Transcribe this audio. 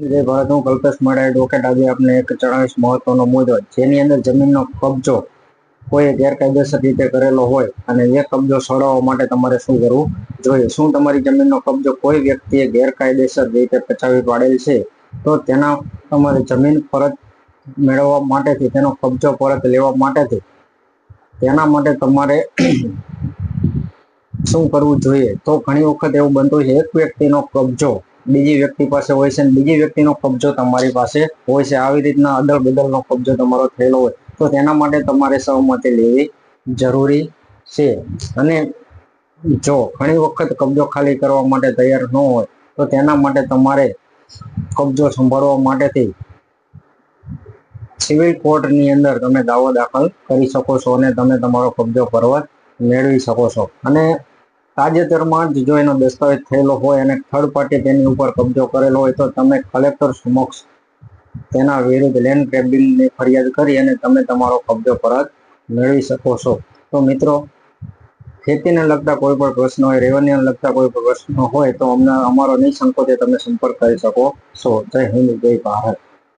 જય ભારત કલ્પેશ મળે એડવોકેટ આજે આપને એક જણાવીશ મહત્વનો મુદ્દો જેની અંદર જમીનનો કબજો કોઈ ગેરકાયદેસર રીતે કરેલો હોય અને એ કબજો છોડાવવા માટે તમારે શું કરવું જોઈએ? શું તમારી જમીનનો કબજો કોઈ વ્યક્તિએ ગેરકાયદેસર રીતે પચાવી પાડેલ છે? તો તેના તમારે જમીન પરત મેળવવા માટેથી, તેનો કબજો પરત લેવા માટેથી તેના માટે તમારે શું કરવું જોઈએ? તો ઘણી વખત એવું બનતું છે, એક વ્યક્તિનો કબજો બીજી વ્યક્તિ પાસે હોય છે અને બીજી વ્યક્તિનો કબજો તમારી પાસે હોય છે. આવી રીતના અદલ બદલનો કબજો તમારો થયેલો હોય. તો તેના માટે તમારે સહમતિ લેવી જરૂરી છે. અને જો ઘણી વખત કબજો ખાલી કરવા માટે તૈયાર ન હોય, તો તેના માટે તમારે કબજો સંભાળવા માટેથી સિવિલ કોર્ટની અંદર તમે દાવો દાખલ કરી શકો છો અને તમે તમારો કબજો પરત મેળવી શકો છો. અને તાજેતરમાં જ જો એનો દસ્તાવેજ થયેલો હોય અને થર્ડ પાર્ટી તેની ઉપર કબજો કરેલો હોય તો તમે કલેક્ટર સમક્ષ તેના વિરુદ્ધ લેન્ડ ગ્રેબિંગની ફરિયાદ કરી અને તમે તમારો કબજો પરત મેળવી શકો છો. તો મિત્રો, ખેતીને લગતા કોઈ પણ પ્રશ્ન હોય રેવન્યુને લગતા કોઈ પણ પ્રશ્ન હોય તો અમને અમારો નિસંકોચે તમે સંપર્ક કરી શકો છો. જય હિન્દ, જય ભારત.